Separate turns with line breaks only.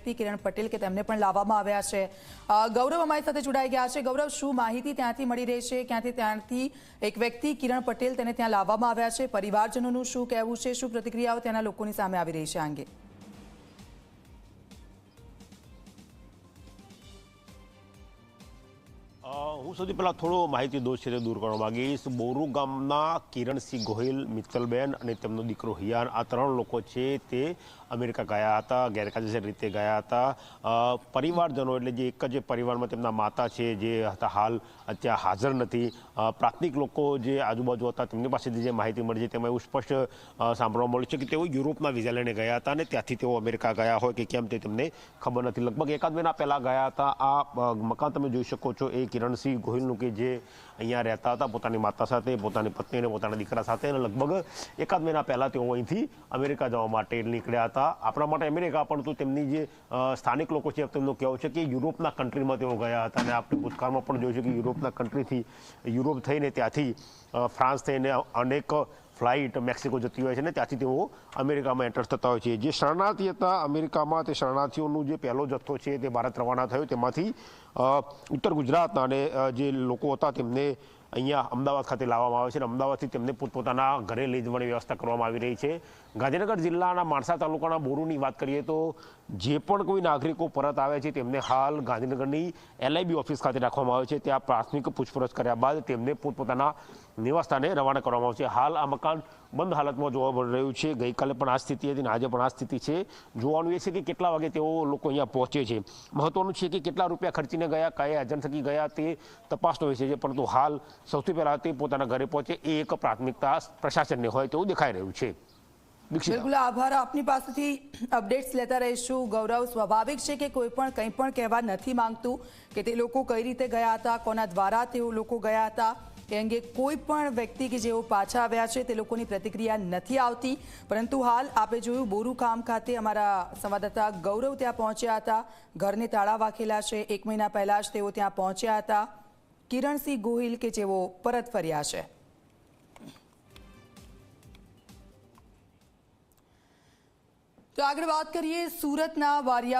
વ્યક્તિ કિરણ પટેલ કે તેમને પણ લાવવામાં આવ્યા છે. ગૌરવ અમારી સાથે જોડાઈ ગયા છે. ગૌરવ, શું માહિતી ત્યાંથી મળી રહી છે? ક્યાંથી ત્યાંથી એક વ્યક્તિ કિરણ પટેલ તેને ત્યાં લાવવામાં આવ્યા છે? પરિવારજનોનું શું કહેવું છે? શું પ્રતિક્રિયાઓ ત્યાંના લોકોની સામે આવી રહી છે આ અંગે?
હું સૌથી પહેલાં થોડો માહિતી દોષ છે તે દૂર કરવા માગીશ. બોરુ ગામના કિરણસિંહ ગોહિલ, મિત્તલબેન અને તેમનો દીકરો હિયાન આ ત્રણ લોકો છે તે અમેરિકા ગયા હતા, ગેરકાયદેસર રીતે ગયા હતા. પરિવારજનો એટલે જે એક જ પરિવારમાં તેમના માતા છે, જે હતા હાલ ત્યાં હાજર નથી. પ્રાથમિક લોકો જે આજુબાજુ હતા તેમની પાસેથી જે માહિતી મળી છે, તેમાં એવું સ્પષ્ટ સાંભળવા મળ્યું છે કે તેઓ યુરોપના વિઝા લઈને ગયા હતા અને ત્યાંથી તેઓ અમેરિકા ગયા હોય કે કેમ તે તેમને ખબર નથી. લગભગ એકાદ મહિના પહેલાં ગયા હતા. આ મકાન તમે જોઈ શકો છો એ કિરણસિંહ ગોહિલનું કે જે અહીંયા રહેતા હતા પોતાની માતા સાથે, પોતાની પત્ની અને પોતાના દીકરા સાથે અને લગભગ એકાદ મહિના પહેલાં તેઓ અહીંથી અમેરિકા જવા માટે નીકળ્યા હતા. આપણા માટે અમેરિકા પણ તો તેમની જે સ્થાનિક લોકો છે, તેમનું કહેવું છે કે યુરોપના કન્ટ્રીમાં તેઓ ગયા હતા અને આપણે ભૂતકાળમાં પણ જોયું છે કે યુરોપના કન્ટ્રીથી યુરોપ થઈને ત્યાંથી ફ્રાન્સ થઈને અનેક ફ્લાઇટ મેક્સિકો જતી હોય છે ને ત્યાંથી તેઓ અમેરિકામાં એન્ટર થતા હોય છે. જે શરણાર્થી હતા અમેરિકામાં, તે શરણાર્થીઓનું જે પહેલો જથ્થો છે તે ભારત રવાના થયો. તેમાંથી ઉત્તર ગુજરાતના અને જે લોકો હતા તેમને અહીંયા અમદાવાદ ખાતે લાવવામાં આવે છે અને અમદાવાદથી તેમને પોતપોતાના ઘરે લઈ જવાની વ્યવસ્થા કરવામાં આવી રહી છે. ગાંધીનગર જિલ્લાના માણસા તાલુકાના બોરુની વાત કરીએ તો જે પણ કોઈ નાગરિકો પરત આવે છે તેમને હાલ ગાંધીનગરની એલઆઈબી ઓફિસ ખાતે રાખવામાં આવે છે. ત્યાં પ્રાથમિક પૂછપરછ કર્યા બાદ તેમને પોતપોતાના નિવાસસ્થાને રવાના કરવામાં આવશે. હાલ આ મકાન બંધ હાલતમાં જોવા મળી રહ્યું છે. ગઈકાલે પણ આ સ્થિતિ હતી અને આજે પણ આ સ્થિતિ છે. જોવાનું એ છે કે કેટલા વાગે તેઓ લોકો અહીંયા પહોંચે છે. મહત્વનું છે કે કેટલા રૂપિયા ખર્ચીને ગયા કયા એજન્ટ થકી ગયા તે તપાસનો વિષય છે, પરંતુ હાલ સૌથી પહેલાં તે પોતાના ઘરે પહોંચે. એ એક પ્રાથમિકતા પ્રશાસનને હોય તેવું દેખાઈ રહ્યું છે.
બિલકુલ, આભાર. આપની પાસેથી અપડેટ્સ લેતા રહીશું. ગૌરવ સ્વાભાવિક છે કે કોઈ પણ કંઈ પણ કહેવા નથી માંગતું કે તે લોકો કઈ રીતે ગયા હતા, કોના દ્વારા તેઓ લોકો ગયા હતા, એ અંગે કોઈ પણ વ્યક્તિ કે જેઓ પાછા આવ્યા છે તે લોકોની પ્રતિક્રિયા નથી આવતી. પરંતુ હાલ આપે જોયું, બોરુ કામ ખાતે અમારા સંવાદદાતા ગૌરવ ત્યાં પહોંચ્યા હતા. ઘરને તાળા વાખેલા છે. એક મહિના પહેલાં જ તેઓ ત્યાં પહોંચ્યા હતા. કિરણસિંહ ગોહિલ કે જેઓ પરત ફર્યા છે. તો આગળ વાત કરીએ સુરતના વારિયા